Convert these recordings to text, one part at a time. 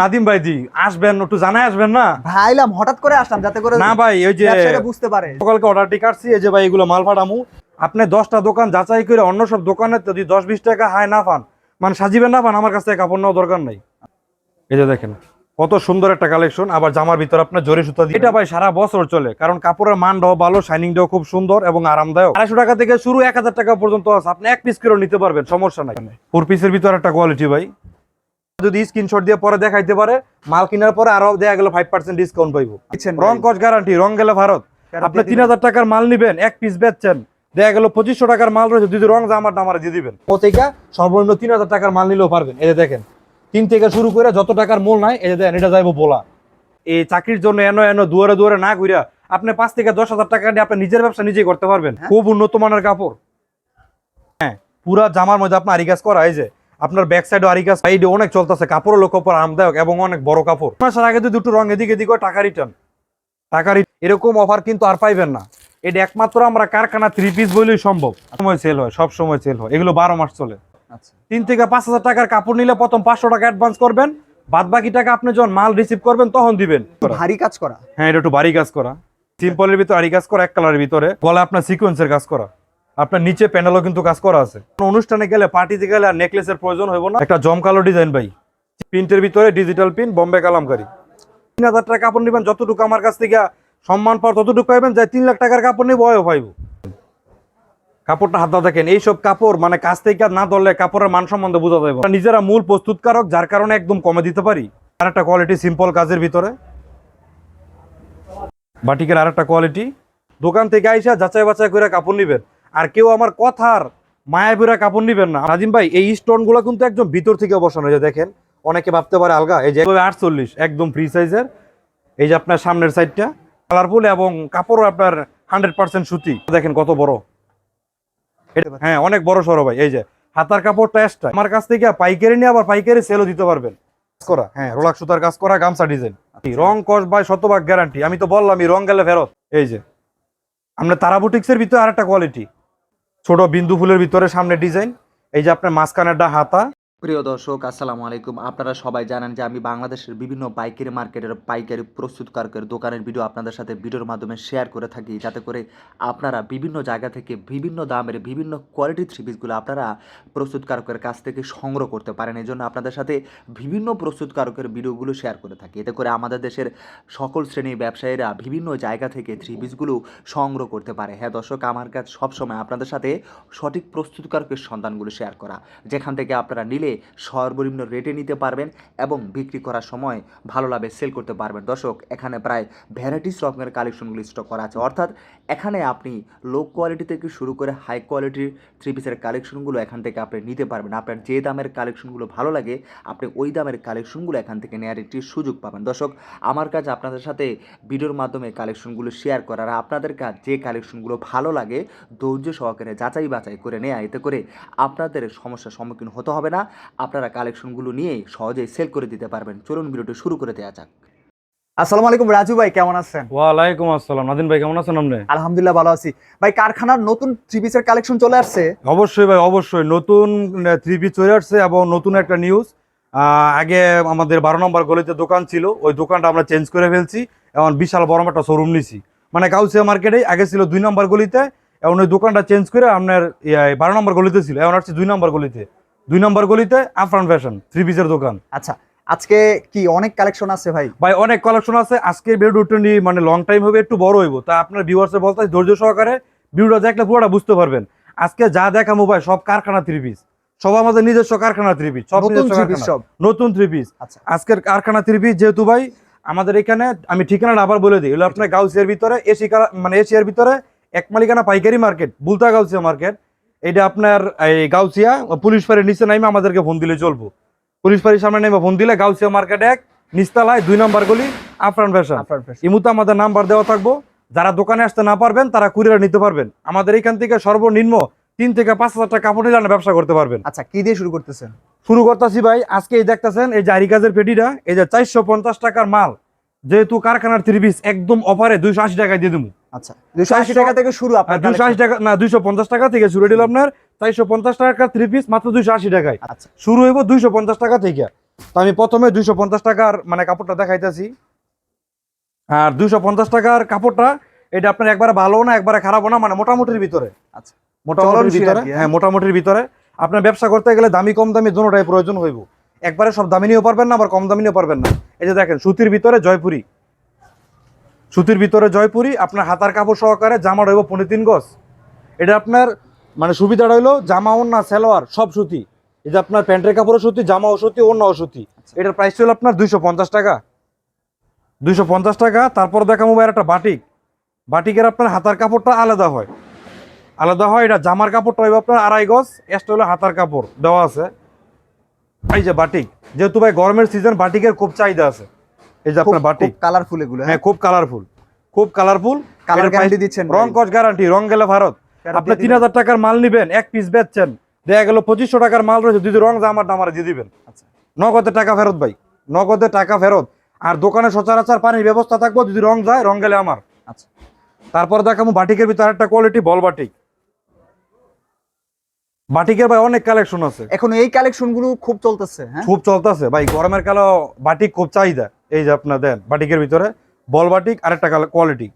নাদিম ভাই জি আসবেন একটু জানাই আসবেন না? ভাইলাম হঠাৎ করে আসলাম যাতে করে না ভাই ওই যে বুঝতে পারে। সকালকে অর্ডারটি কাটছি এই যে ভাই এগুলো মাল পাঠামু। আপনি দশটা দোকান যাচাই করে অন্য সব দোকানে যদি দশ বিশ টাকা হাই না পান মানে সাজিবেন না পান আমার কাছ থেকে কাপড় নেওয়া দরকার নাই। এই যে দেখেন কত সুন্দর একটা কালেকশন আবার জামার ভিতর আপনার জরি সুতা দিয়ে এটা ভাই সারা বছর চলে কারণ কাপড়ের মানটাও ভালো শাইনিংটাও খুব সুন্দর এবং আরামদায়ক। আড়াইশো টাকা থেকে শুরু এক হাজার টাকা পর্যন্ত আছে আপনি এক পিস করে নিতে পারবেন সমস্যা নাই। ফোর পিসের ভিতর একটা কোয়ালিটি ভাই। যদি স্ক্রিনশট দিয়ে পরে দেখাইতে পারে মাল কেনার পরে আরও দেয়া গেল ফাইভ পার্সেন্ট ডিসকাউন্ট পাইবো। রং কস গ্যারান্টি রং গেলে ভারত। আপনি দিয়ে তিন। হাজার টাকার মাল নিবেন এক পিস বেচছেন দেখা গেল পঁচিশশো টাকার মাল রয়েছে যদি রং জামার আমার দিয়ে দিবেন। থেকে সর্বনিম্ন তিন হাজার টাকার মাল নিলেও পারবেন। এই দেখেন তিন থেকে শুরু করে যত টাকার মূল নাই এই যে দেখেন এটা যাইবো বলা। এই চাকরির জন্য এনো এনো দুয়ারে দুয়ারে না ঘুরিয়া আপনি পাঁচ থেকে দশ হাজার টাকা নিয়ে আপনি নিজের ব্যবসা নিজেই করতে পারবেন। হ্যাঁ। খুব উন্নত মানের কাপড়। হ্যাঁ পুরা জামার মধ্যে আপনার আরিকাজ করা এই যে আপনার ব্যাক সাইডে আরিকাজ সাইডে অনেক চলতেছে কাপড় লোক কাপড় আরামদায়ক এবং অনেক বড় কাপড়। মাসের আগে দুটো রং এদিকে এদিকে টাকা রিটার্ন টাকা এরকম অফার কিন্তু আর পাইবেন না। এটা একমাত্র আমরা কারখানা থ্রি পিস বলেই সম্ভব। সময় সেল হয় সব সময় সেল হয়। এগুলো বারো মাস চলে। আচ্ছা। তিন থেকে পাঁচ হাজার টাকার কাপড় নিলে প্রথম পাঁচশো টাকা অ্যাডভান্স করবেন। বাদ বাকি টাকা আপনি যখন মাল রিসিভ করবেন তখন দিবেন। ভারী কাজ করা। হ্যাঁ এটা একটু ভারী কাজ করা। সিম্পলের ভিতরে আরি কাজ করা এক কালারের ভিতরে। গলা আপনার সিকোয়েন্সের কাজ করা। আপনার নিচে প্যানেলও কিন্তু কাজ করা আছে। অনুষ্ঠানে গেলে, পার্টিতে গেলে আর নেকলেসের প্রয়োজন হইব না। একটা জমকালো ডিজাইন ভাই। প্রিন্টের ভিতরে ডিজিটাল প্রিন্ট, বম্বে কালামকারি। তিন হাজার টাকা কাপড় নেবেন, যতটুকু আমার কাছ থেকে সম্মান পাওয়ার ততটুকু পাইবেন, যাই তিন লাখ টাকার কাপড় নিয়ে ভয়ও পাইব। কাপড়টা হাত দেখেন, এইসব কাপড় মানে কাছ থেকে না ধরলে কাপড়ের মান সম্বন্ধে বোঝা যাবে নিজেরা মূল প্রস্তুতকারক, যার কারণে একদম কমে দিতে পারি। আর একটা কোয়ালিটি সিম্পল কাজের ভিতরে। বাটিকের আর একটা কোয়ালিটি দোকান থেকে আইসা যাচাই বাছাই করে কাপড় নিবেন। আর কেউ আমার কথার মায়াবিরা কাপড় নিবেন না। রাজিম ভাই, এই স্টোনগুলো কিন্তু একদম ভিতর থেকে বসানো হয়েছে, দেখেন। অনেকে ভাবতে পারে আলগা, এই যে আটচল্লিশ, একদম ফ্রি সাইজের এই যে আপনার সামনের সাইডটা কালারফুল এবং কাপড়ও আপনার হান্ড্রেড পার্সেন্ট সুতি। দেখেন কত বড়। হ্যাঁ অনেক বড় সরো ভাই, এই যে হাতার কাপড়টা এক্সট্রা আমার কাছ থেকে পাইকারি নিয়ে আবার পাইকারি সেলও দিতে পারবেন। করা হ্যাঁ রোলাক সুতার কাজ করা, গামছা ডিজাইন রং কস বাই শতভাগ গ্যারান্টি আমি তো বললাম রং গেলে ফেরত। এই যে আমরা তারা বুটিক্সের ভিতরে আরেকটা কোয়ালিটি ছোট বিন্দু ফুলের ভিতরে সামনে ডিজাইন। এই যে আপনার মাঝখানেরটা হাতা। প্রিয় দর্শক, আসসালামু আলাইকুম। আপনারা সবাই জানেন যে আমি বাংলাদেশের বিভিন্ন পাইকারি মার্কেটের পাইকারি প্রস্তুতকারকের দোকানের ভিডিও আপনাদের সাথে ভিডিওর মাধ্যমে শেয়ার করে থাকি। যাতে করে আপনারা বিভিন্ন জায়গা থেকে বিভিন্ন দামের বিভিন্ন কোয়ালিটি থ্রি পিসগুলো আপনারা প্রস্তুতকারকের কাছ থেকে সংগ্রহ করতে পারেন। এই জন্য আপনাদের সাথে বিভিন্ন প্রস্তুতকারকের ভিডিওগুলো শেয়ার করে থাকি। এতে করে আমাদের দেশের সকল শ্রেণির ব্যবসায়ীরা বিভিন্ন জায়গা থেকে থ্রি পিসগুলো সংগ্রহ করতে পারে। হ্যাঁ দর্শক, আমার কাজ সবসময় আপনাদের সাথে সঠিক প্রস্তুতকারকের সন্ধানগুলো শেয়ার করা। যেখান থেকে আপনারা নিলে সর্বনিম্ন রেটে নিতে পারবেন এবং বিক্রি করার সময় ভালো লাভে সেল করতে পারবেন। দর্শক, এখানে প্রায় ভ্যারাইটিস রকমের কালেকশনগুলি স্টক করা আছে। অর্থাৎ, এখানে আপনি লো কোয়ালিটি থেকে শুরু করে হাই কোয়ালিটির থ্রি পিসের কালেকশনগুলো এখান থেকে আপনি নিতে পারবেন। আপনার যে দামের কালেকশনগুলো ভালো লাগে, আপনি ওই দামের কালেকশনগুলো এখান থেকে নেওয়ার একটি সুযোগ পাবেন। দর্শক, আমার কাজ আপনাদের সাথে ভিডিওর মাধ্যমে কালেকশনগুলো শেয়ার করার আপনাদের কাজ যে কালেকশনগুলো ভালো লাগে, ধৈর্য সহকারে যাচাই বাছাই করে নেওয়া এতে করে আপনাদের সমস্যার সম্মুখীন হতে হবে না। আপনারা কালেকশনগুলো নিয়ে সহজেই সেল করে দিতে পারবেন। চলুন ভিডিওটি শুরু করে দেওয়া যাক। আসসালামু আলাইকুম রাজু ভাই কেমন আছেন? ওয়ালাইকুম আসসালাম। নাদিন ভাই কেমন আছেন আপনি? আলহামদুলিল্লাহ ভালো আছি। ভাই কারখানার নতুন থ্রি পিসের কালেকশন চলে আসছে? অবশ্যই ভাই অবশ্যই। নতুন থ্রি পিস চলে আসছে এবং নতুন একটা নিউজ আগে আমাদের বারো নম্বর গলিতে দোকান ছিল। ওই দোকানটা আমরা চেঞ্জ করে ফেলছি এখন বিশাল বড় একটা শোরুম নিছি। মানে কাউসিয়া মার্কেটে আগে ছিল দুই নম্বর গলিতে এবং ওই দোকানটা চেঞ্জ করে আপনার বারো নম্বর গলিতে ছিল। এখন আসছে দুই নম্বর গলিতে। দুই নম্বর গলিতে আফরান ফ্যাশন থ্রি পিসের দোকান। আচ্ছা আজকে কি অনেক কালেকশন আছে ভাই? ভাই অনেক কালেকশন আছে। আজকের ভিডিওটা নিয়ে মানে লং টাইম হবে একটু বড় হইব। তা আপনার ভিউয়ার্সে বলতে ধৈর্য সহকারে ভিডিওটা দেখলে পুরোটা বুঝতে পারবেন। আজকে যা দেখা মোবাইল সব কারখানা থ্রি পিস সব আমাদের নিজস্ব কারখানা থ্রি পিস সব নতুন নিজস্ব থ্রি পিস সব? নতুন থ্রি পিস আচ্ছা। আজকের কারখানা থ্রি পিস যেহেতু ভাই আমাদের এখানে আমি ঠিকানাটা আবার বলে দিই। হলো আপনার গাউসিয়ার ভিতরে এসি মানে এশিয়ার ভিতরে এক মালিকানা পাইকারি মার্কেট বুলতা গাউসিয়া মার্কেট এটা আপনার এই গাউসিয়া পুলিশ ফাঁড়ির নিচে নাইমে আমাদেরকে ফোন দিলে চলবো। পুলিশ ফাঁড়ির সামনে নেমে ফোন দিলে গাউসিয়া মার্কেট এক নিস্তালায় দুই নম্বর গলি আফরান ফ্যাশন। ইমুতে আমাদের নাম্বার দেওয়া থাকব। যারা দোকানে আসতে না পারবেন তারা কুরিয়ার নিতে পারবেন। আমাদের এখান থেকে সর্বনিম্ন তিন থেকে পাঁচ হাজার টাকা কাপড় নিলে ব্যবসা করতে পারবেন। আচ্ছা কি দিয়ে শুরু করতেছেন? শুরু করতেছি ভাই আজকে এই দেখতেছেন এই যে আরিকাজের পেটিটা এই যে চারশো পঞ্চাশ টাকার মাল। যেহেতু কারখানার থ্রি পিস একদম অফারে দুইশো আশি টাকায় দিয়ে দেবো। আচ্ছা আশি টাকা থেকে শুরু আপনার দুইশো আশি টাকা না দুইশো পঞ্চাশ টাকা থেকে শুরু দিল আপনার চারশো পঞ্চাশ টাকার থ্রি পিস মাত্র দুইশো আশি টাকায়। আচ্ছা। শুরু হইব দুইশো পঞ্চাশ টাকা থেকে। তো আমি প্রথমে দুইশো পঞ্চাশ টাকার মানে কাপড়টা দেখাইতেছি। আর দুইশো পঞ্চাশ টাকার কাপড়টা এটা আপনার একবারে ভালো না একবারে খারাপও না মানে মোটামুটির ভিতরে। আচ্ছা মোটামুটির ভিতরে? হ্যাঁ? হ্যাঁ মোটামুটির ভিতরে। আপনার ব্যবসা করতে গেলে দামি কম দামি দুটোটাই প্রয়োজন হইব। একবারে সব দামি নিয়েও পারবেন না আবার কম দামি নিয়েও পারবেন না। এই যে দেখেন সুতির ভিতরে জয়পুরি। সুতির ভিতরে জয়পুরি আপনার হাতার কাপড় সহকারে জামা রইব পনেরো তিন গজ। এটা আপনার মানে সুবিধাটা হইল জামা ওন্না সালোয়ার সব সুতি। এই যে আপনার প্যান্টের কাপড়ও সুতি জামাও সুতি অন্যও সুতি। এটার প্রাইস ছিল আপনার দুইশো পঞ্চাশ টাকা। দুইশো পঞ্চাশ টাকা তারপর দেখা মোবাইল একটা বাটিক। বাটিকের আপনার হাতার কাপড়টা আলাদা হয়। আলাদা হয় এটা জামার কাপড়টা হইব আপনার আড়াই গজ এক্সট্রা হলো হাতার কাপড় দেওয়া আছে। এই যে বাটিক যেহেতু ভাই গরমের সিজন বাটিকের খুব চাহিদা আছে। এই যে আপনার বাটিক। কালারফুল এগুলো হ্যাঁ। খুব কালারফুল খুব কালারফুল কালার গ্যারান্টি দিচ্ছেন রং কস গ্যারান্টি রং গেলে ভারত। আপনি তিন হাজার টাকার মাল নিবেন এক পিস বেচছেন। দেখা গেল পঁচিশশো টাকার মাল রয়েছে যদি রং জামার দামারে দিয়ে দিবেন। আচ্ছা। নগদে টাকা ফেরত ভাই নগদে টাকা ফেরত। আর দোকানে সচরাচর পানির ব্যবস্থা থাকব যদি রং যায় রং গেলে আমার। আচ্ছা। তারপর দেখাবো বাটিকের ভিতরে একটা কোয়ালিটি বল বাটিক। বাটিকের ভাই অনেক কালেকশন আছে। এখন এই কালেকশনগুলো খুব চলতেছে হ্যাঁ? খুব চলতেছে। ভাই গরমের কালো বাটিক খুব চাহিদা। এই যে আপনার দেন বাটিকের ভিতরে বল বাটিক আর একটা কোয়ালিটি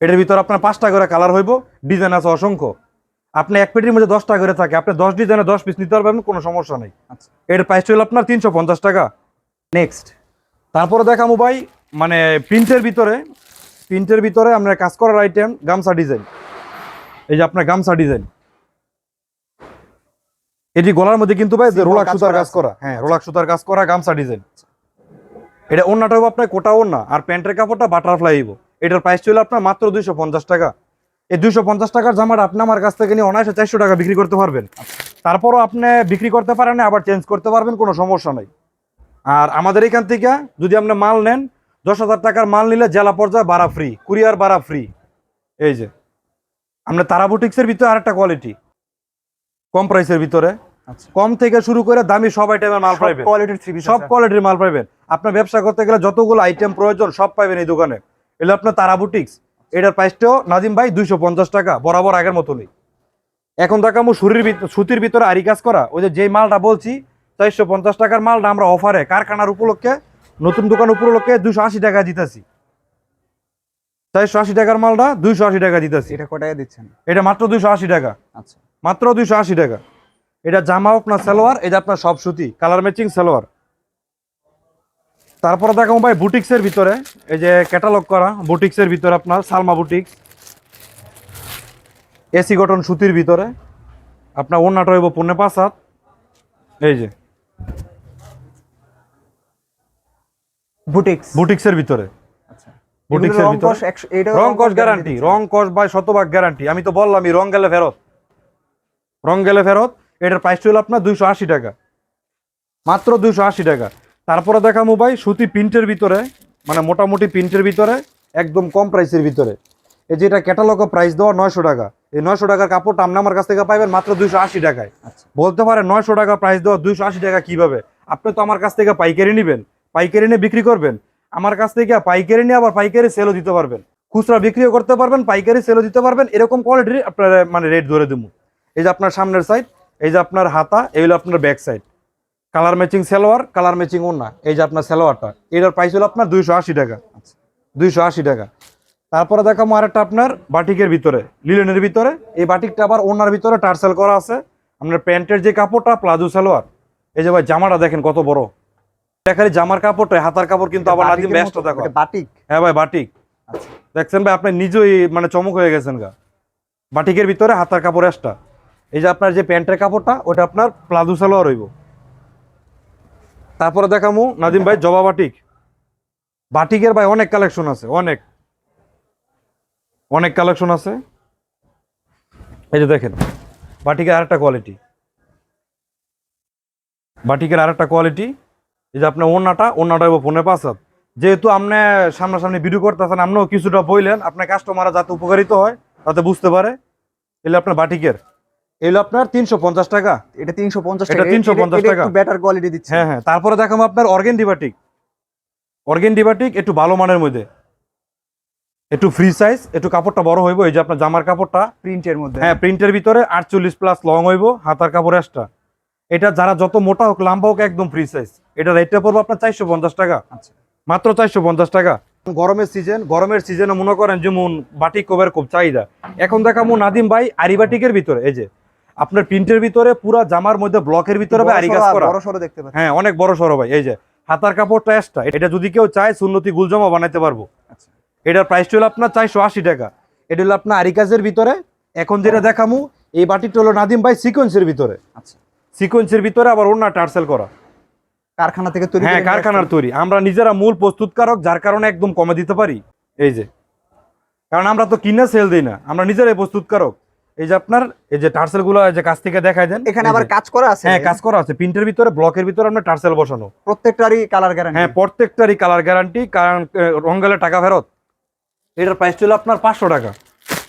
এটার ভিতরে আপনার পাঁচটা করে কালার হইব ডিজাইন আছে অসংখ্য। আপনি এক পেটির মধ্যে দশটা করে থাকে আপনি দশ ডিজাইনে দশ পিস নিতে পারবেন কোনো সমস্যা নেই। আচ্ছা। এর প্রাইস হলো আপনার তিনশো পঞ্চাশ টাকা। নেক্সট তারপরে দেখাবো ভাই মানে প্রিন্টের ভিতরে প্রিন্টের ভিতরে আমরা কাজ করার আইটেম গামছা ডিজাইন এই যে আপনার গামছা ডিজাইন এটি গলার মধ্যে কিন্তু ভাই রোলাক সুতার কাজ করা। হ্যাঁ রোলাক সুতার কাজ করা গামছা ডিজাইন এটা হবে আপনার কোটা ওন্না আর প্যান্টের কাপড়টা বাটারফ্লাই হইব এটার প্রাইস ছিল আপনার মাত্র দুইশো পঞ্চাশ টাকা। এই দুইশো পঞ্চাশ টাকার জামাটা আপনি আমার কাছ থেকে নিয়ে অনায়াসে চারশো টাকা বিক্রি করতে পারবেন। তারপরও আপনি বিক্রি করতে পারেন আবার চেঞ্জ করতে পারবেন কোনো সমস্যা নাই। আর আমাদের এখান থেকে যদি আপনি মাল নেন দশ হাজার টাকার মাল নিলে জেলা পর্যায়ে ভাড়া ফ্রি কুরিয়ার ভাড়া ফ্রি এই যে আপনার তারা বুটিক্সের ভিতরে আরেকটা কোয়ালিটি কম প্রাইসের ভিতরে। আচ্ছা। কম থেকে শুরু করে দামি সব আইটেমের মাল পাইবেন। কোয়ালিটির সব কোয়ালিটির মাল পাইবেন। আপনার ব্যবসা করতে গেলে যতগুলো আইটেম প্রয়োজন সব পাইবেন এই দোকানে। এগুলো আপনার তারা বুটিক্স এটার প্রাইসটাও নাজিম ভাই দুইশো পঞ্চাশ টাকা বরাবর আগের মতনই। এখন সুরির ভিতর সুতির ভিতরে আরি কাজ করা। ওই যে যেই মালটা বলছি চারশো পঞ্চাশ টাকার মালটা আমরা অফারে কারখানার উপলক্ষে নতুন দোকান উপলক্ষে দুশো আশি টাকা দিতেছি। চারশো আশি টাকার মালটা দুইশো আশি টাকা দিতেছি। এটা কটায় দিচ্ছেন? এটা মাত্র দুইশো আশি টাকা। আচ্ছা। মাত্র দুইশো আশি টাকা। এটা জামা আপনার সালোয়ার এটা আপনার সব সুতি কালার ম্যাচিং সালোয়ার। তারপরে দেখাবো ভাই বুটিক্সের ভিতরে এই যে ক্যাটালগ করা বুটিক্সের ভিতরে আপনার সালমা বুটিক্স এসি গঠন সুতির ভিতরে আপনার ওনাটা হইব পণ্যে পাঁচ হাত এই যে। বুটিক্স। বুটিক্সের ভিতরে। আচ্ছা। বুটিক্সের রং ভিতরে। কস রং কস গ্যারান্টি। রং কস বাই শতভাগ গ্যারান্টি আমি তো বললামই রং গেলে ফেরত। রং গেলে ফেরত এটার প্রাইস ছিল আপনার দুইশো আশি টাকা। মাত্র দুইশো আশি টাকা। তারপরে দেখামো ভাই সুতি প্রিন্টের ভিতরে মানে মোটামুটি প্রিন্টের ভিতরে একদম কম প্রাইসের ভিতরে। এই যেটা ক্যাটালগ প্রাইস দেওয়া নয়শো টাকা। এই নয়শো টাকার কাপড়টা আপনি আমার কাছ থেকে পাইবেন মাত্র দুইশো আশি টাকায়। আচ্ছা। বলতে পারেন নয়শো টাকা প্রাইস দেওয়া দুইশো আশি টাকা কীভাবে? আপনি তো আমার কাছ থেকে পাইকারি নেবেন পাইকারি নিয়ে বিক্রি করবেন। আমার কাছ থেকে পাইকারি নিয়ে আবার পাইকারি সেলও দিতে পারবেন। খুচরা বিক্রিও করতে পারবেন পাইকারি সেলও দিতে পারবেন। এরকম কোয়ালিটির আপনার মানে রেট ধরে দেবো এই যে আপনার সামনের সাইড এই যে আপনার হাতা এই হলো আপনার back side colour matching salwar colour matching ওন্না এই যে আপনার সালোয়ারটা এটার প্রাইস হলো আপনার দুইশো আশি টাকা। দুইশো আশি টাকা। তারপরে দেখাবো আরেকটা আপনার বাটিকের ভিতরে লিলেনের ভিতরে। এই বাটিকটা আবার ওনার ভিতরে টার্সেল করা আছে। আপনার প্যান্টের যে কাপড়টা প্লাজো সালোয়ার। এই যে ভাই জামাটা দেখেন কত বড়। দেখালি জামার কাপড়টা হাতার কাপড় কিন্তু আবার নাজিম ব্যস্ত দেখো। বাটিক? হ্যাঁ ভাই বাটিক। আচ্ছা। দেখছেন ভাই আপনি নিজেই মানে চমক হয়ে গেছেন গা। বাটিকের ভিতরে হাতার কাপড় এক্সট্রা এই যে আপনার যে প্যান্টের কাপড়টা, ওটা আপনার প্লাজো সালোয়ার হইব। তারপরে দেখামু নাজিম ভাই জবা বাটিক। বাটিকের ভাই অনেক কালেকশন আছে, অনেক। অনেক কালেকশন আছে। এই যে দেখেন, বাটিকের আরেকটা কোয়ালিটি। বাটিকের আরেকটা কোয়ালিটি, এই যে আপনার ওনাটা ওনাটা হইব পনেরো পাঁচ হাত। যেহেতু আপনি সামনাসামনি ভিডিও করতেছেন, আপনিও কিছুটা বইলেন, আপনার কাস্টমাররা যাতে উপকারিত হয়, তাতে বুঝতে পারে এগুলো আপনার বাটিকের। এগুলো আপনার তিনশো পঞ্চাশ টাকা। এটা তিনশো পঞ্চাশ টাকা। 350 টাকা। বেটার কোয়ালিটি দিচ্ছে। হ্যাঁ হ্যাঁ তারপরে দেখাবো আপনার অর্গেন ডিবাটিক অর্গেন ডিবাটিক একটু ভালো মানের মধ্যে। একটু ফ্রি সাইজ একটু কাপড়টা বড় হইব এই যে আপনার জামার কাপড়টা। প্রিন্টের মধ্যে। হ্যাঁ প্রিন্টের ভিতরে আটচল্লিশ প্লাস লং হইব হাতার কাপড় এক্সট্রা এটা যারা যত মোটা হোক লম্বা হোক একদম ফ্রি সাইজ এটা রেটটা পড়বে আপনার চারশো পঞ্চাশ টাকা। আচ্ছা। মাত্র চারশো পঞ্চাশ টাকা। গরমের সিজন গরমের সিজনে মনে করেন যেমন বাটিক কবের খুব চাহিদা। এখন দেখাবো নাদিম ভাই আরিবাটিকের ভিতরে এই যে। আপনার প্রিন্টের ভিতরে পুরা জামার মধ্যে ব্লকের ভিতরে ভাই আরি কাজ করা। বড় সড়ো দেখতে পাচ্ছি। হ্যাঁ অনেক বড় সড়ো ভাই এই যে হাতার কাপড়টা এক্সট্রা এটা যদি কেউ চায় সুন্নতি গুলজামা বানাইতে পারব। আচ্ছা। এটার প্রাইস হলো আপনার চারশো আশি টাকা। এটা হলো আপনার আরিকাজের ভিতরে। এখন যেটা দেখামু এই বাটিটা হলো নাদিম ভাই সিকোয়েন্সের ভিতরে। আচ্ছা। সিকোয়েন্সের ভিতরে আবার অন্য টার্সেল করা। কারখানা থেকে তৈরি হ্যাঁ কারখানার তৈরি। আমরা নিজেরা মূল প্রস্তুতকারক যার কারণে একদম কমে দিতে পারি। এই যে। কারণ আমরা তো কিনে সেল দিই না আমরা নিজেরাই প্রস্তুতকারক। এই যে আপনার এই যে টার্সেলগুলো যে কাছ থেকে দেখাই দেন এখানে আবার কাজ করা আছে। হ্যাঁ কাজ করা আছে। প্রিন্টের ভিতরে ব্লকের ভিতরে আপনার টার্সেল বসানো। প্রত্যেকটারই কালার গ্যারান্টি হ্যাঁ প্রত্যেকটারই কালার গ্যারান্টি কারণ রং গেলে টাকা ফেরত। এটার প্রাইস ছিল আপনার পাঁচশো টাকা।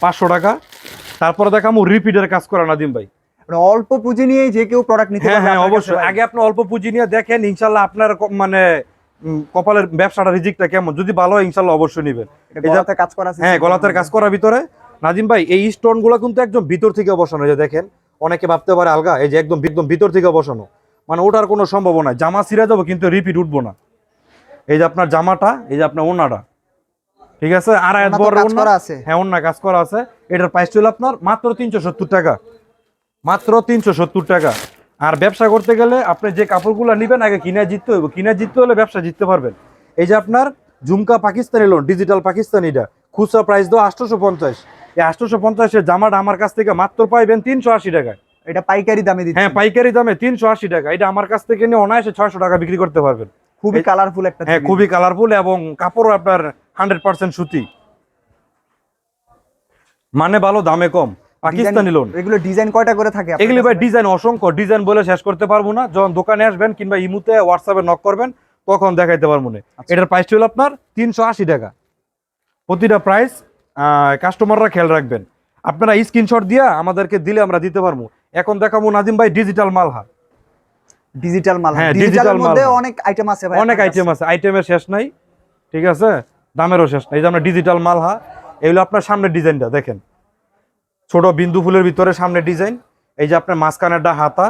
পাঁচশো টাকা। তারপরে দেখামু রিপিটের কাজ করা নাদিম ভাই। মানে অল্প পুঁজি নিয়ে যে কেউ প্রোডাক্ট নিতে হ্যাঁ হ্যাঁ অবশ্যই। আগে আপনি অল্প পুঁজি নিয়ে দেখেন ইনশাল্লাহ আপনার মানে কপালের ব্যবসাটা রিজিকটা কেমন। যদি ভালো হয় ইনশাল্লাহ অবশ্যই নেবেন। কাজ করা আছে হ্যাঁ গলাতের কাজ করার ভিতরে নাজিম ভাই এই স্টোনগুলো কিন্তু একদম ভিতর থেকে বসানো যে দেখেন অনেকে ভাবতে পারে আলগা এই যে একদম একদম ভিতর থেকে বসানো। মানে ওঠার কোনো সম্ভাবনা। জামা ছিঁড়ে যাব কিন্তু রিপিট উঠবো না। এই যে আপনার জামাটা এই যে আপনার ওনাটা ঠিক আছে? আর। হ্যাঁ অন্য কাজ করা আছে। এটার প্রাইস ছিল আপনার মাত্র তিনশো সত্তর টাকা। মাত্র তিনশো সত্তর টাকা। আর ব্যবসা করতে গেলে আপনি যে কাপড়গুলো নেবেন আগে কিনে জিততে হইব। কিনে জিততে হলে ব্যবসা জিততে পারবেন। এই যে আপনার ঝুমকা পাকিস্তানি লোন ডিজিটাল পাকিস্তানিটা। খুচরা প্রাইস দাও আটশোশো পঞ্চাশ। এই আটশোশো পঞ্চাশের জামাটা আমার কাছ থেকে মাত্র পাইবেন তিনশো আশি টাকায়। এটা পাইকারি দামে দিচ্ছে। হ্যাঁ পাইকারি দামে তিনশো আশি টাকা। এটা আমার কাছ থেকে নিয়ে অনায়াসে ছয়শো টাকা বিক্রি করতে পারবেন। খুবই কালারফুল একটা হ্যাঁ খুবই কালারফুল এবং কাপড়ও আপনার হান্ড্রেড পার্সেন্ট সুতি। মানে ভালো দামে কম। পাকিস্তানি লোন এগুলো ডিজাইন কয়টা করে থাকে এগুলি ভাই ডিজাইন অসংখ্য। ডিজাইন বলে শেষ করতে পারব না। যখন দোকানে আসবেন কিংবা ইমুতে হোয়াটসঅ্যাপে নক করবেন তখন দেখাইতে পারব না। আচ্ছা। এটার প্রাইস ছিল আপনার তিনশো আশি টাকা। প্রতিটা প্রাইস কাস্টমাররা খেয়াল রাখবেন। আপনারা স্ক্রিনশট দিয়ে আমাদেরকে দিলে আমরা দিতে পারব। এখন দেখাবো নাজিম ভাই ডিজিটাল মালহা। ডিজিটাল মাল হ্যাঁ, ডিজিটাল মধ্যে মাল। অনেক আইটেম আছে ভাই। অনেক আইটেম আছে। আইটেমের শেষ নাই ঠিক আছে? দামেরও শেষ নাই। এই যে আমরা ডিজিটাল মালহা এগুলো আপনার সামনের ডিজাইনটা দেখেন। ছোট বিন্দু ফুলের ভিতরে সামনে ডিজাইন এই যে আপনার মাঝখানেরটা হাতা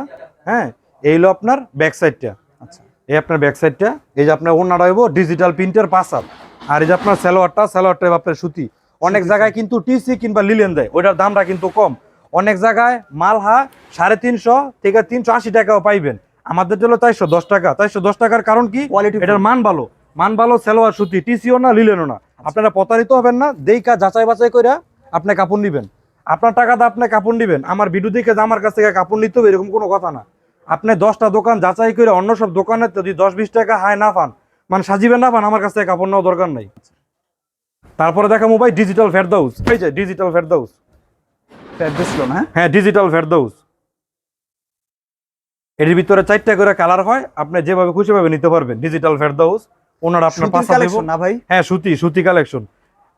হ্যাঁ? এইগুলো আপনার ব্যাক সাইডটা আচ্ছা। এই আপনার ব্যাক সাইডটা এই যে আপনার ওনাটা হইব ডিজিটাল প্রিন্টের পাসার আর এই যে আপনার সালোয়ারটা সালোয়ারটা আপনার সুতি। অনেক জায়গায় কিন্তু টিসি কিংবা লিলেন দেয় ওইটার দামটা কিন্তু কম। অনেক জায়গায় মালহা সাড়ে তিনশো থেকে তিনশো আশি টাকাও পাইবেন। আমাদের জন্য চারশো দশ টাকা। চারশো দশ টাকার কারণ কি? কোয়ালিটি এটার মান ভালো। মান ভালো সালোয়ার সুতি টিসিও না লিলেনও না। আপনারা প্রতারিত হবেন না দেইকা যাচাই বাছাই করে আপনি কাপড় নিবেন। আপনার টাকাতে আপনি কাপড় নিবেন। আমার ভিডিও দেখে যে আমার কাছ থেকে কাপড় নিতে হবে এরকম কোনো কথা না। আপনি দশটা দোকান যাচাই করে অন্য সব দোকানে যদি দশ বিশ টাকা হায় না পান মানে সাজিবেন না পান আমার কাছ থেকে কাপড় নেওয়া দরকার নাই। তারপরে দেখা মোবাইল ডিজিটাল ফেরদাউস এই যে ডিজিটাল না হ্যাঁ? হ্যাঁ ডিজিটাল ফেরদাউস এর ভিতরে চারটা করে কালার হয় আপনি যেভাবে খুশি ভাবে নিতে পারবেন। ডিজিটাল ফেরদাউস ওনার আপনার পাঁচটা দেবো। না ভাই? হ্যাঁ সুতি সুতি কালেকশন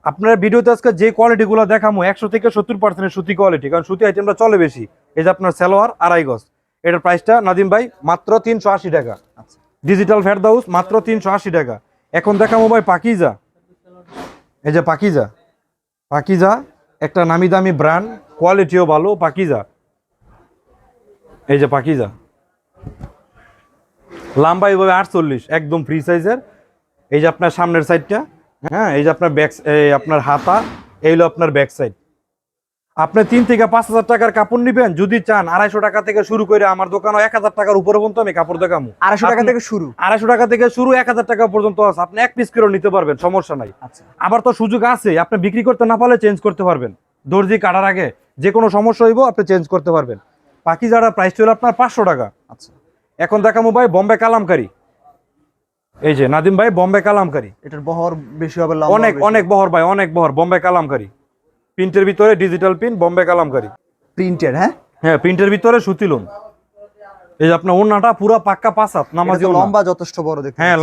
আপনার ভিডিওতে আজকে যে কোয়ালিটি কোয়ালিটিগুলো দেখামো একশো থেকে সত্তর পার্সেন্টের সুতি কোয়ালিটি কারণ সুতি আইটেমটা চলে বেশি। এই যে আপনার সালোয়ার আড়াই গজ। এটার প্রাইসটা নাদিম ভাই মাত্র তিনশো আশি টাকা। আচ্ছা। ডিজিটাল ফেরদাউস মাত্র তিনশো আশি টাকা। এখন দেখামো ভাই পাকিজা। এই যে পাকিজা। পাকিজা, একটা নামি দামি ব্র্যান্ড কোয়ালিটিও ভালো, পাকিজা। এই যে পাকিজা। লম্বা এইভাবে আটচল্লিশ, একদম ফ্রি সাইজের এই যে আপনার সামনের সাইডটা হ্যাঁ এই যে আপনার ব্যাক আপনার হাতা এইগুলো আপনার ব্যাক সাইড আপনি তিন থেকে পাঁচ হাজার টাকার কাপড় নিবেন যদি চান আড়াইশো টাকা থেকে শুরু করে আমার দোকানে এক হাজার টাকার উপরে পর্যন্ত আমি কাপড় দেখামো। আড়াইশো টাকা থেকে শুরু? আড়াইশো টাকা থেকে শুরু এক হাজার টাকা পর্যন্ত আছে। আপনি এক পিস করে নিতে পারবেন সমস্যা নাই। আচ্ছা। আবার তো সুযোগ আছে আপনি বিক্রি করতে না পারলে চেঞ্জ করতে পারবেন। দর্জি কাটার আগে যে কোনো সমস্যা হইব আপনি চেঞ্জ করতে পারবেন। বাকি যারা প্রাইস ছিল আপনার পাঁচশো টাকা। আচ্ছা। এখন দেখামো ভাই বম্বে কালামকারি। এই যে নাদিম ভাই বম্বে কালামকারি। এটার বহর বেশি হবে অনেক অনেক বহর ভাই অনেক বহর বম্বে কালামকারি। প্রিন্টের ভিতরে ডিজিটাল প্রিন্ট বম্বে কালামকারি। প্রিন্টের হ্যাঁ? হ্যাঁ প্রিন্টের ভিতরে সুতি লোন এই যে আপনার ওনাটা পুরো পাক্কা পাসাত নামাজি লম্বা যথেষ্ট বড় দেখতে হ্যাঁ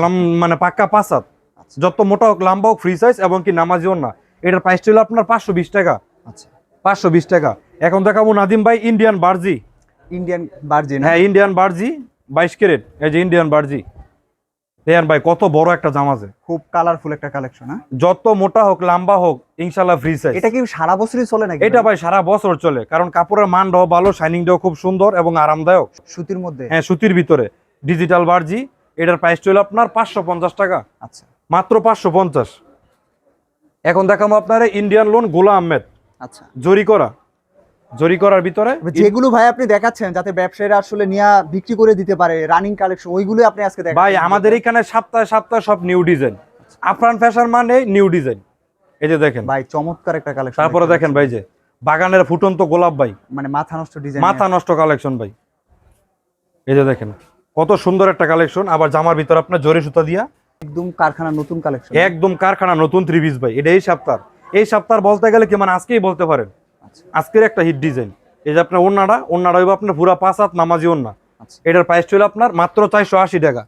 মানে পাক্কা পাঁচ হাত। আচ্ছা। যত মোটা হোক লম্বা হোক ফ্রি সাইজ এবং কি নামাজিও না এটার প্রাইস ছিল আপনার পাঁচশো বিশ টাকা। আচ্ছা। পাঁচশো বিশ টাকা। এখন দেখাবো নাদিম ভাই ইন্ডিয়ান বার্জি ইন্ডিয়ান বার্জিন হ্যাঁ ইন্ডিয়ান বার্জি বাইশ ক্যারেট। এই যে ইন্ডিয়ান বার্জি দেখেন ভাই কত বড় একটা জামাজে খুব কালারফুল একটা কালেকশন হ্যাঁ? যত মোটা হোক লম্বা হোক ইনশাল্লাহ ফ্রি সাইজ এটা কি সারা বছরই চলে নাকি এটা ভাই? সারা বছর চলে কারণ কাপড়ের মানটাও ভালো শাইনিংটাও খুব সুন্দর এবং আরামদায়ক। সুতির মধ্যে? হ্যাঁ সুতির ভিতরে। ডিজিটাল বার্জি এটার প্রাইস চলে আপনার পাঁচশো পঞ্চাশ টাকা। আচ্ছা। মাত্র পাঁচশো পঞ্চাশ। এখন দেখাবো আপনার ইন্ডিয়ান লোন গোলা আহমেদ। আচ্ছা। জরি করা। জরি করার ভিতরে যেগুলো ভাই আপনি দেখাচ্ছেন যাতে ব্যবসায়ীরা আসলে নিয়ে বিক্রি করে দিতে পারে রানিং কালেকশন ওইগুলো আপনি আজকে দেখাচ্ছেন। ভাই আমাদের এখানে সপ্তাহে সপ্তাহে সব নিউ ডিজাইন আফরান ফ্যাশন মানে নিউ ডিজাইন এই যে দেখেন। ভাই চমৎকার একটা কালেকশন তারপরে দেখেন ভাই যে বাগানের ফুটন্ত গোলাপ ভাই। মানে মাথা নষ্ট ডিজাইন মাথা নষ্ট কালেকশন ভাই। এই যে দেখেন কত সুন্দর একটা কালেকশন আবার জামার ভিতর আপনার জরি সুতা দিয়া। একদম কারখানা নতুন কালেকশন একদম কারখানা নতুন পিস ভাই এটা এই সপ্তাহ। এই সপ্তাহ বলতে গেলে কি মানে আজকেই বলতে পারেন? আচ্ছা। আজকের একটা হিট ডিজাইন এই যে আপনার ওন্নাটা ওন্নাটা হইব আপনার পুরা পাঁচ হাত নামাজি ওন্না আচ্ছা। এটার প্রাইস ছিল আপনার মাত্র চারশো আশি টাকা।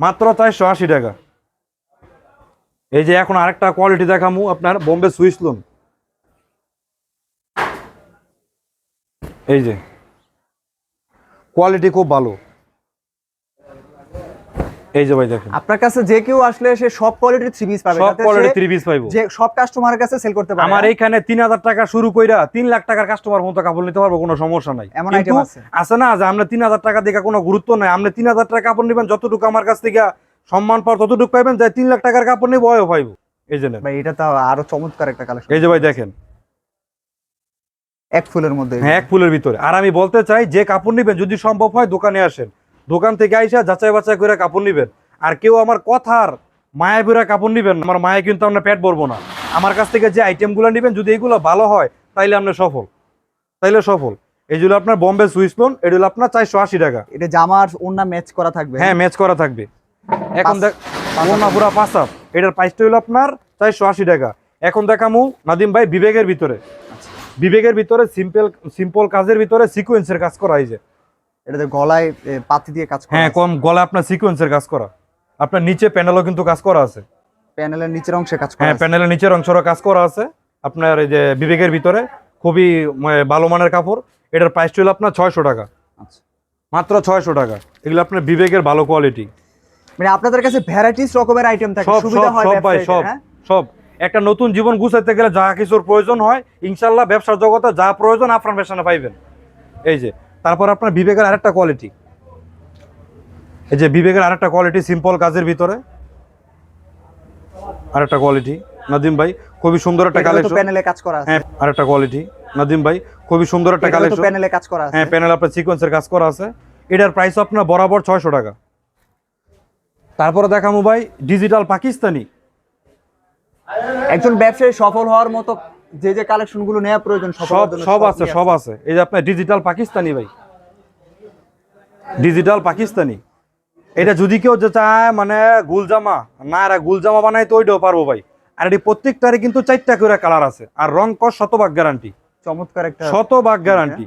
মাত্র চারশো আশি টাকা। এই যে এখন আরেকটা কোয়ালিটি দেখামু আপনার বোম্বে সুইস লোন এই যে। কোয়ালিটি খুব ভালো। এই যে ভাই দেখেন। আপনার কাছে যে কেউ আসলে সে সব কোয়ালিটির থ্রি পিস পাবে সব যাতে কোয়ালিটি সে থ্রি পিস পাইবো। যে সব কাস্টমারের কাছে সেল করতে পারে আমার এইখানে তিন হাজার টাকা শুরু কইরা তিন লাখ টাকার কাস্টমার মতো কাপড় নিতে পারব কোনো সমস্যা নাই। এমন item আছে? আছে না যে আমরা তিন হাজার টাকা দেখে কোনো গুরুত্ব নাই। তিন হাজার টাকা কাপড় নেবেন যতটুকু আমার কাছ থেকে সম্মান পাওয়ার ততটুকু পাইবেন যে তিন লাখ টাকার কাপড় নেব ওয়ও পাইবো। এই যে ভাই এটা তো আরও চমৎকার একটা কালেকশন এই যে ভাই দেখেন। এক ফুলের মধ্যে। হ্যাঁ এক ফুলের ভিতরে। আর আমি বলতে চাই যে কাপড় নিবেন যদি সম্ভব হয় দোকানে আসেন। দোকান থেকে আইসা যাচাই বাছাই করে কাপড় নিবেন। আর কেউ আমার কথার মায়া বেরা কাপড় নিবেন আমার মায়ে কিন্তু আমরা পেট ভরবো না। আমার কাছ থেকে যে আইটেমগুলো নিবেন যদি এগুলো ভালো হয় তাইলে আপনি সফল। তাইলে সফল। এইগুলো আপনার বোম্বে সুইস লোন এগুলো আপনার চারশো আশি টাকা। এটা জামার ওন্না ম্যাচ করা থাকবে? হ্যাঁ ম্যাচ করা থাকবে। এখন দেখ না পুরা পাঁচ হাত এটার প্রাইসটা হলো আপনার চারশো আশি টাকা। এখন দেখামু নাদিম ভাই বিবেকের ভিতরে। বিবেকের ভিতরে সিম্পল সিম্পল কাজের ভিতরে সিকোয়েন্সের কাজ করা হয়েছে এটাতে গলায় পাতি দিয়ে কাজ করা হ্যাঁ কম গলা আপনার সিকোয়েন্সের কাজ করা। আপনার নিচে প্যানেলও কিন্তু কাজ করা আছে। প্যানেলের নিচের অংশে কাজ করা হ্যাঁ প্যানেলের নিচের অংশরও কাজ করা আছে। আপনার এই যে বিবেকের ভিতরে খুবই ভালো মানের কাপড়। এটার প্রাইস ছিল আপনার ছয়শো টাকা। আচ্ছা। মাত্র ছয়শো টাকা। এগুলো আপনার বিবেকের ভালো কোয়ালিটি মানে আপনাদের কাছে ভ্যারাইটিস রকমের আইটেম থাকে সব সুবিধা সব হয় সব ভাই সব হ্যাঁ? সব। একটা নতুন জীবন গুছাইতে গেলে যা কিছুর প্রয়োজন হয় ইনশাল্লাহ ব্যবসার জগতে যা প্রয়োজন আপনার ফ্যাশনে পাইবেন। এই যে তারপর আপনার বিবেকের আরেকটা কোয়ালিটি এই যে বিবেকের আরেকটা কোয়ালিটি সিম্পল কাজের ভিতরে। আরেকটা কোয়ালিটি নাদিম ভাই খুবই সুন্দর একটা কালেকশন প্যানেলে কাজ করা আছে। হ্যাঁ আরেকটা কোয়ালিটি নাদিম ভাই খুবই সুন্দর একটা কালেকশন প্যানেলে কাজ করা আছে। হ্যাঁ প্যানেল আপনার সিকোয়েন্সের কাজ করা আছে। এটার প্রাইস আপনার বরাবর ছয়শো টাকা। তারপরে দেখামু ভাই ডিজিটাল পাকিস্তানি। একজন ব্যবসায়ী সফল হওয়ার মতো যে যে কালেকশনগুলো নেওয়া প্রয়োজন সব সব আছে সব আছে। এই যে আপনার ডিজিটাল পাকিস্তানি ভাই। ডিজিটাল পাকিস্তানি। এটা যদি কেউ যে চায় মানে গুলজামা না এরা গুলজামা বানাই তো ওইটাও পারব ভাই। আর এটি প্রত্যেকটারে কিন্তু চারটা করে কালার আছে। আর রং কর শতভাগ গ্যারান্টি চমৎকার একটা শতভাগ গ্যারান্টি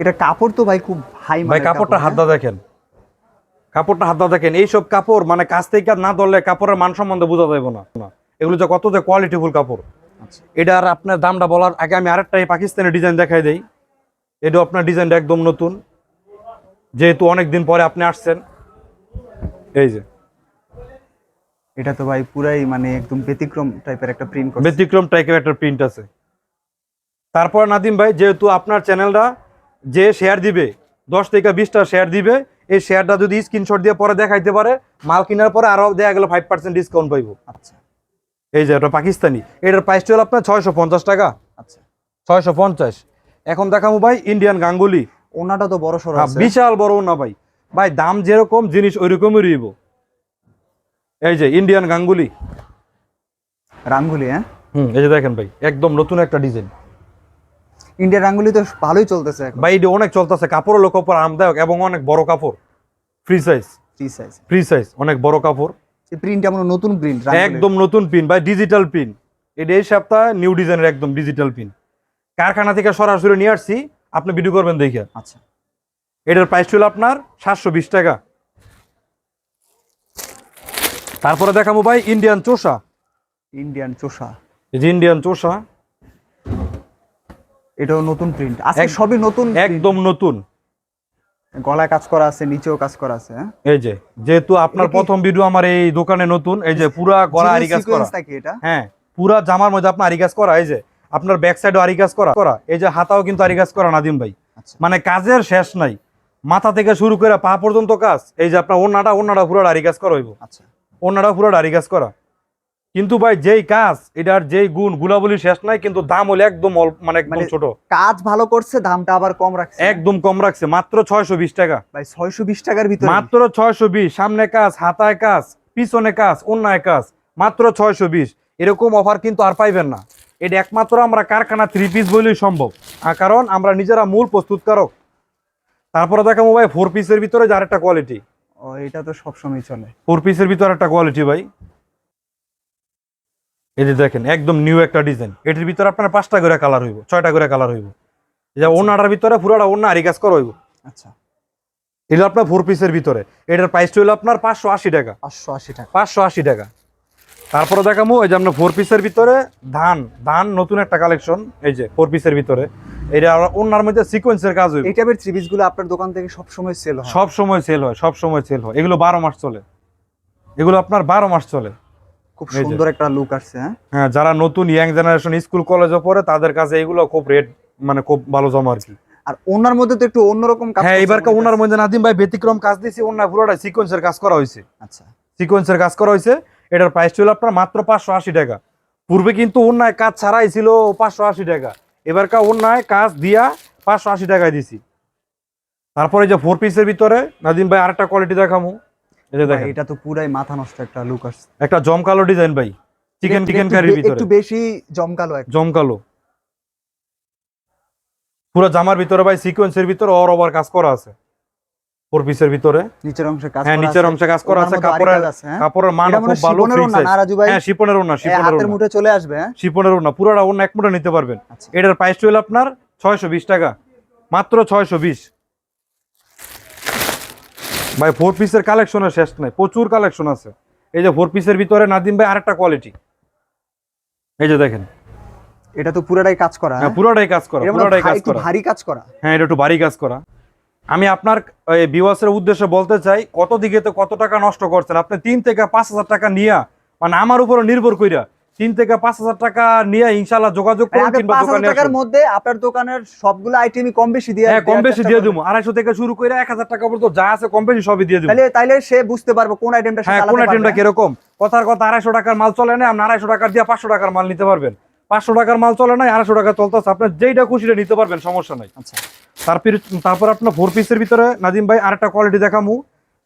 এটা কাপড় তো ভাই খুব হাই ভাই কাপড়টা হাতটা দেখেন। কাপড়টা হাতটা দেখেন। এইসব কাপড় মানে কাছ থেকে না ধরলে কাপড়ের মান সম্বন্ধে বোঝা যাবে না। এগুলো যে কত যে কোয়ালিটিফুল কাপড়। আচ্ছা। এটার আপনার দামটা বলার আগে আমি আরেকটা এই পাকিস্তানি ডিজাইন দেখাই দেই। এটা আপনার ডিজাইনটা একদম নতুন। যেহেতু অনেক দিন পরে আপনি আসছেন। এই যে। এটা তো ভাই পুরাই মানে একদম ব্যতিক্রম টাইপের একটা প্রিন্ট ব্যতিক্রম টাইপের একটা প্রিন্ট আছে। তারপর নাদিম ভাই যেহেতু আপনার চ্যানেলটা যে শেয়ার দিবে দশ থেকে বিশটা শেয়ার দিবে এই শেয়ারটা যদি স্ক্রিনশট দিয়ে পরে দেখাইতে পারে মাল কেনার পরে আরও দেয়া গেল ফাইভ পার্সেন্ট ডিসকাউন্ট পাইবো। আচ্ছা। এই যে এটা পাকিস্তানি এটার প্রাইসটা হলো আপনার ছয়শো পঞ্চাশ টাকা। আচ্ছা। ছয়শো পঞ্চাশ। এখন দেখাবো ভাই ইন্ডিয়ান গাঙ্গুলি। ওনাটা তো বড় সড়ো হ্যাঁ, বিশাল বড় ওনা ভাই। ভাই দাম যেরকম জিনিস ওই রকমই রইব। এই যে ইন্ডিয়ান গাঙ্গুলি। রাঙ্গুলি হ্যাঁ? হুম এই যে দেখেন ভাই একদম নতুন একটা ডিজাইন। ইন্ডিয়ান রাঙ্গুলি তো ভালোই চলতেছে এখন। ভাই এটা অনেক চলতেছে কাপড়ের লোক কাপড় আরামদায়ক এবং অনেক বড় কাপড়। Free size free size free size অনেক বড় কাপড়। প্রিন্ট এমন নতুন প্রিন্ট একদম নতুন পিন ভাই ডিজিটাল পিন এটা এই সপ্তাহে নিউ ডিজাইনের একদম ডিজিটাল পিন কারখানা থেকে সরাসরি নিয়ে আসছি আপনি ভিডিও করবেন দেখে। আচ্ছা। এটার প্রাইস ছিল আপনার সাতশো বিশ টাকা। তারপরে দেখাবো ভাই ইন্ডিয়ান চোষা। ইন্ডিয়ান চোষা। এই যে ইন্ডিয়ান চোষা। এটাও নতুন প্রিন্ট আজকে সবই নতুন একদম নতুন। গলায় কাজ করা আছে নিচেও কাজ করা আছে হ্যাঁ? এই যে যেহেতু আপনার প্রথম ভিডিও আমার এই দোকানে নতুন এই যে পুরা গলা আরি কাজ করা। হ্যাঁ পুরা জামার মধ্যে আপনার আরি কাজ করা এই যে আপনার ব্যাক সাইডও আরি কাজ করা করা। এই যে হাতাও কিন্তু আরি কাজ করা নাদিম ভাই। আচ্ছা। মানে কাজের শেষ নাই। মাথা থেকে শুরু করে পা পর্যন্ত কাজ। এই যে আপনার ওন্নাটা ওন্নাটা পুরো আরি কাজ করা হইব। আচ্ছা। ওন্নাটা পুরো আরি কাজ করা। কিন্তু ভাই যেই কাজ এটার যেই গুণ গুলাবলি শেষ নাই কিন্তু দাম হলো একদম মানে একদম মানে- ছোট। কাজ ভালো করছে দামটা আবার কম রাখছে। একদম কম রাখছে মাত্র ছয়শো বিশ টাকা। ভাই ছয়শো বিশ টাকার ভিতরে। মাত্র ছয়শো বিশ সামনে কাজ হাতায় কাজ পিছনে কাজ অন্যায় কাজ মাত্র ছয়শো বিশ। এরকম অফার কিন্তু আর পাইবেন না। এটা একমাত্র আমরা কারখানা থ্রি পিস বলেই সম্ভব। কারণ আমরা নিজেরা মূল প্রস্তুতকারক। তারপরে দেখাবো ভাই ফোর পিসের ভিতরে যার একটা কোয়ালিটি ও এটা তো সবসময় চলে। ফোর পিসের ভিতরে একটা কোয়ালিটি ভাই। এই যে দেখেন একদম নিউ একটা ডিজাইন এটির ভিতরে আপনার পাঁচটা করে কালার হইব ছয়টা করে কালার হইব। এই যে ওনাটার ভিতরে পুরোটা অন্য আরি কাজ করা হইব। আচ্ছা। এটা আপনার ফোর পিসের ভিতরে। এটার প্রাইসটা হলো আপনার পাঁচশো আশি টাকা। পাঁচশো আশি টাকা। পাঁচশো আশি টাকা। তারপরে দেখামো এই যে আপনার ফোর পিসের ভিতরে ধান ধান নতুন একটা কালেকশন এই যে ফোর পিসের ভিতরে। এটা অন্যার মধ্যে সিকোয়েন্সের কাজ হইব। এই টাইপের থ্রি গুলো আপনার দোকান থেকে সবসময় সেল হয়। সব সময় সেল হয় সব সময় সেল হয়। এগুলো বারো মাস চলে। এগুলো আপনার বারো মাস চলে। খুব সুন্দর একটা লুক আসছে হ্যাঁ? হ্যাঁ যারা নতুন ইয়াং জেনারেশন স্কুল কলেজে পড়ে তাদের কাছে এগুলো খুব রেট মানে খুব ভালো জমা আর কি। আর ওনার মধ্যে তো একটু অন্যরকম কাজ হ্যাঁ করছে এবার ওনার মধ্যে নাদিম ভাই ব্যতিক্রম কাজ দিয়েছি ওনার পুরোটা সিকোয়েন্সের কাজ করা হয়েছে। আচ্ছা। সিকোয়েন্সের কাজ করা হয়েছে এটার প্রাইস ছিল আপনার মাত্র পাঁচশো আশি টাকা। পূর্বে কিন্তু অন্যায় কাজ ছাড়াই ছিল পাঁচশো আশি টাকা। এবারকার অন্যায় কাজ দিয়া পাঁচশো আশি টাকায় দিছি। তারপরে যে ফোর পিসের ভিতরে নাদিম ভাই আরেকটা কোয়ালিটি দেখামু। দেখেন। এটা তো পুরাই মাথা নষ্ট একটা লুক আসছে। একটা জমকালো ডিজাইন ভাই। চিকেন চিকেন কারির ভিতরে। একটু বেশি জমকালো একটা। জমকালো। পুরো জামার ভিতরে ভাই সিকোয়েন্সের ভিতরে অর ওভার কাজ করা আছে। ফোর পিসের ভিতরে। নিচের অংশে কাজ হ্যাঁ নিচের। অংশে কাজ করা আছে। কাপড়ের হ্যাঁ? কাপড়ের মান খুব ভালো। না? হ্যাঁ হাতের মুঠে চলে আসবে হ্যাঁ? শিপনের ওনা পুরোটা অন্য এক মুঠে নিতে পারবেন। আচ্ছা। এটার প্রাইস হলো আপনার ছয়শো বিশ টাকা। মাত্র ছয়শো বিশ। ভাই ফোর পিসের কালেকশনের শেষ নাই প্রচুর কালেকশন আছে। এই যে ফোর পিসের ভিতরে নাদিম ভাই আরেকটা কোয়ালিটি এই যে দেখেন। এটা তো পুরোটাই কাজ করা হ্যাঁ হ্যাঁ? পুরোটাই কাজ করা পুরোটাই কাজ করা। ভারী কাজ করা। হ্যাঁ এটা একটু ভারী কাজ করা। আমি আপনার বিওয়াসের উদ্দেশ্যে বলতে চাই কত দিকে তো কত টাকা নষ্ট করছেন? আপনি তিন থেকে পাঁচ হাজার টাকা নিয়ে মানে আমার উপরে নির্ভর কইরা তিন থেকে পাঁচ হাজার টাকা নিয়ে ইনশাল্লাহ যোগাযোগ করুন কিংবা দোকানে টাকার মধ্যে আপনার দোকানের সবগুলো আইটেমই কম বেশি দিয়ে হ্যাঁ কম বেশি দিয়ে দেবো। আড়াইশো থেকে শুরু করে এক হাজার টাকা পর্যন্ত যা আছে কম বেশি সবই দিয়ে দেবো। তাহলে তাইলে সে বুঝতে পারবে কোন আইটেমটা হ্যাঁ কোন আইটেমটা কীরকম? কথার কথা আড়াইশো টাকার মাল চলে না আপনি আড়াইশো টাকার দিয়ে পাঁচশো টাকার মাল নিতে পারবেন। পাঁচশো টাকার মাল চলে না আড়াইশো টাকা চলতেছে। আপনি যেইটা খুশিটা নিতে পারবেন সমস্যা নাই। আচ্ছা। তারপর তারপর আপনার ফোর পিসের ভিতরে নাদিম ভাই আরেকটা কোয়ালিটি দেখামু।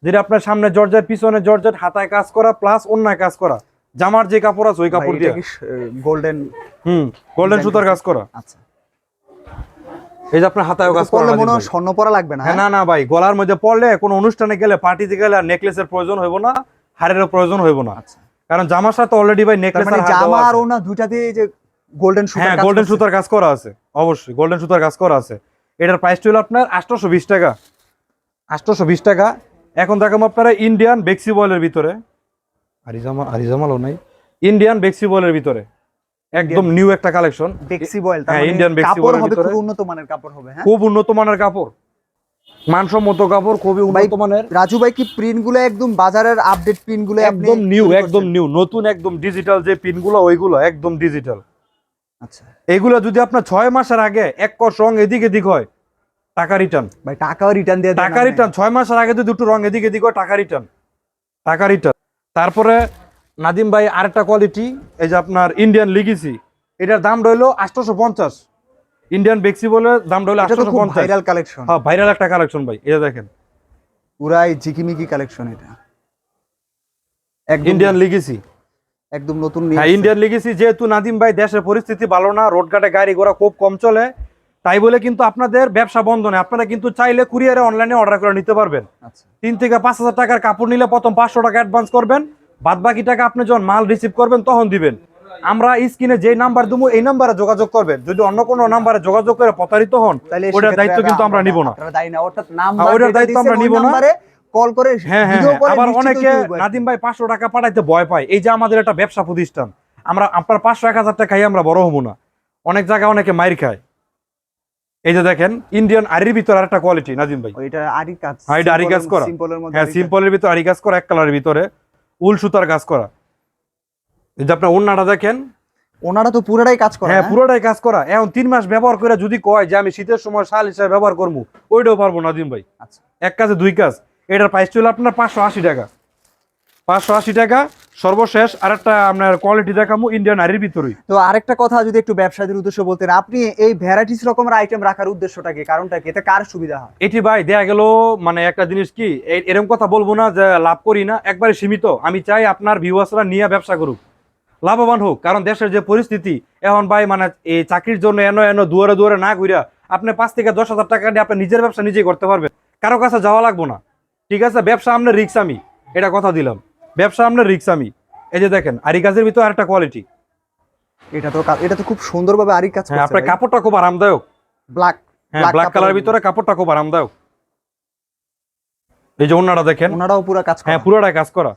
যেটা আপনার সামনে জর্জেট পিছনে জর্জেট হাতায় কাজ করা প্লাস অন্যায় কাজ করা। জামার যে কাপড় আছে ওই কাপড় দিয়ে? গোল্ডেন হুম গোল্ডেন সুতার কাজ করা? আচ্ছা। এই যে আপনার হাতায়ও কাজ করা করলে মনে স্বর্ণ পরা লাগবে না হ্যাঁ হ্যাঁ? না না ভাই গলার মধ্যে পড়লে কোনো অনুষ্ঠানে গেলে পার্টিতে গেলে আর নেকলেসের প্রয়োজন হইব না হারেরও প্রয়োজন হইব না। আচ্ছা। কারণ জামার সাথে অলরেডি ভাই নেকলেস মানে জামা আর ওনা দুইটাতে যে গোল্ডেন সুতার হ্যাঁ গোল্ডেন সুতার কাজ করা আছে অবশ্যই গোল্ডেন সুতার কাজ করা আছে। এটার প্রাইসটা হলো আপনার আটশোশো বিশ টাকা। আটশোশো বিশ টাকা। এখন দেখাবো আপনারা ইন্ডিয়ান বেক্সি বয়েলের ভিতরে। আরিজামা আরিজামালও নাই। ইন্ডিয়ান বেক্সি বয়েলের ভিতরে। একদম নিউ একটা কালেকশন বেক্সি বয়েল হ্যাঁ, মানে বেক্সি বয়েলের হবে খুব উন্নত মানের কাপড় হবে হ্যাঁ? খুব উন্নত মানের কাপড়। মানসম্মত কাপড় খুবই উন্নত মানের। রাজু ভাই কি প্রিন্টগুলো একদম বাজারের আপডেট প্রিন্টগুলো একদম নিউ একদম নিউ নতুন একদম ডিজিটাল যে পিনগুলো ওইগুলো একদম ডিজিটাল আচ্ছা। এগুলো যদি আপনার ছয় মাসের আগে এক কষ রং এদিক এদিক হয় টাকা রিটার্ন ভাই টাকাও রিটার্ন দিয়ে টাকা রিটার্ন ছয় মাসের আগে যদি দুটো রং এদিক এদিক হয় টাকা রিটার্ন টাকা রিটার্ন তারপরে নাদিম ভাই আরেকটা কোয়ালিটি এই যে আপনার ইন্ডিয়ান লিগিসি এটার দাম রইল আটশোশো পঞ্চাশ। ইন্ডিয়ান বেক্সি বলে দাম রইল আটশোশো পঞ্চাশ। ভাইরাল কালেকশন হ্যাঁ ভাইরাল একটা কালেকশন ভাই এটা দেখেন। পুরাই ঝিকিমিকি কালেকশন এটা। ইন্ডিয়ান লিগিসি একদম নতুন হ্যাঁ ইন্ডিয়ান লিগেসি যেহেতু নাদিম ভাই দেশের পরিস্থিতি ভালো না রোড ঘাটে গাড়ি ঘোড়া খুব কম চলে তাই বলে কিন্তু আপনাদের ব্যবসা বন্ধ নেই। আপনারা কিন্তু চাইলে কুরিয়ারে অনলাইনে অর্ডার করে নিতে পারবেন। আচ্ছা। তিন থেকে পাঁচ হাজার টাকার কাপড় নিলে প্রথম পাঁচশো টাকা অ্যাডভান্স করবেন। বাদ বাকি টাকা আপনি যখন মাল রিসিভ করবেন তখন দিবেন। আমরা স্ক্রিনে যে নাম্বার দেবো এই নাম্বারে যোগাযোগ করবেন। যদি অন্য কোনো নাম্বারে যোগাযোগ করে প্রতারিত হন তাহলে ওটার দায়িত্ব কিন্তু আমরা নিব না। হ্যাঁ, ওটার দায়িত্ব আমরা নিব না। কল করে হ্যাঁ হ্যাঁ হ্যাঁ। করে আবার অনেকে হইতে নাদিম ভাই পাঁচশো টাকা পাঠাইতে ভয় পায়। এই যে আমাদের একটা ব্যবসা প্রতিষ্ঠান আমরা আপনার পাঁচশো এক হাজার টাকা খাই আমরা বড় হব না। অনেক জায়গায় অনেকে মাইর খায়। এই যে দেখেন ইন্ডিয়ান আরির ভিতর আরেকটা কোয়ালিটি নাজিম ভাই। ওইটা আরি কাজ হ্যাঁ, এটা আরি কাজ করা। হ্যাঁ সিম্পলের ভিতর আরি কাজ করা এক কালারের ভিতরে। উল সুতার কাজ করা। এই যে আপনার ওন্নাটা দেখেন। ওনারা তো পুরোটাই কাজ করে হ্যাঁ হ্যাঁ? পুরোটাই কাজ করা। এখন তিন মাস ব্যবহার করে যদি কয় যে আমি শীতের সময় শাল হিসাবে ব্যবহার করব ওইটাও পারব নাজিম ভাই। আচ্ছা। এক কাজে দুই কাজ। এটার প্রাইস ছিল আপনার পাঁচশো আশি টাকা। পাঁচশো আশি টাকা সর্বশেষ আরেকটা আপনার কোয়ালিটি দেখাবো ইন্ডিয়ান আরির ভিতরেই। তো আরেকটা কথা যদি একটু ব্যবসায়ীদের উদ্দেশ্য বলতেন আপনি এই ভ্যারাইটিস রকমের আইটেম রাখার উদ্দেশ্যটা কি? কারণটা কি? এতে কার সুবিধা হয়? এটি ভাই দেয়া গেল মানে একটা জিনিস কি এরকম কথা বলব না যে লাভ করি না একবারে সীমিত। আমি চাই আপনার ভিউয়ার্সরা নিয়ে ব্যবসা করুক। লাভবান হোক কারণ দেশের যে পরিস্থিতি এখন ভাই মানে এই চাকরির জন্য এনো এনো দুয়ারে দুয়ারে না ঘুরা আপনি পাঁচ থেকে দশ হাজার টাকা দিয়ে আপনি নিজের ব্যবসা নিজেই করতে পারবেন। কারও কাছে যাওয়া লাগবো না। ঠিক আছে ব্যবসা আপনার রিক্স আমি এটা কথা দিলাম। ব্যবসা আপনার রিক্স আমি। এই যে দেখেন আরি কাজের ভিতর আরেকটা কোয়ালিটি এটা তো এটা তো খুব সুন্দরভাবে আরি কাজ হ্যাঁ আপনার কাপড়টা খুব আরামদায়ক। ব্ল্যাক হ্যাঁ ব্ল্যাক কালারের ভিতরে কাপড়টা খুব আরামদায়ক। এই যে অন্যটা দেখেন। ওনারাও পুরো কাজ করে। হ্যাঁ পুরোটাই কাজ করা।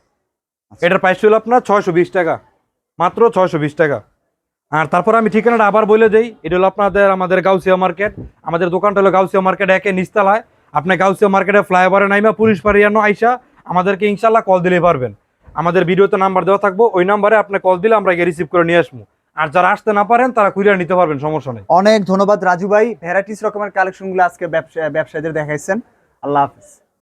আচ্ছা। এটার প্রাইস ছিল আপনার ছয়শো বিশ টাকা। মাত্র ছয়শো বিশ টাকা। আর তারপর আমি ঠিকানাটা আবার বলে দেই। এটা হলো আপনাদের আমাদের গাউসিয়া মার্কেট। আমাদের দোকানটা হলো গাউসিয়া মার্কেট একে নিস্তালায় আপনি গাউসিয়া মার্কেটে ফ্লাইওভারে নাইমা পুলিশ পারিয়ানো আইসা আমাদেরকে ইনশাল্লাহ কল দিলেই পারবেন। আমাদের ভিডিওতে নাম্বার দেওয়া থাকব, ওই নাম্বারে আপনি কল দিলে আমরা গিয়ে রিসিভ করে নিয়ে আসব। আর যারা আসতে না পারেন, তারা কুরিয়ার নিতে পারবেন, সমস্যা নেই। অনেক ধন্যবাদ রাজু ভাই। ভ্যারাইটিস রকমের কালেকশনগুলো আজকে ব্যবসা ব্যবসায়ীদের দেখাইছেন। আল্লাহ হাফিজ।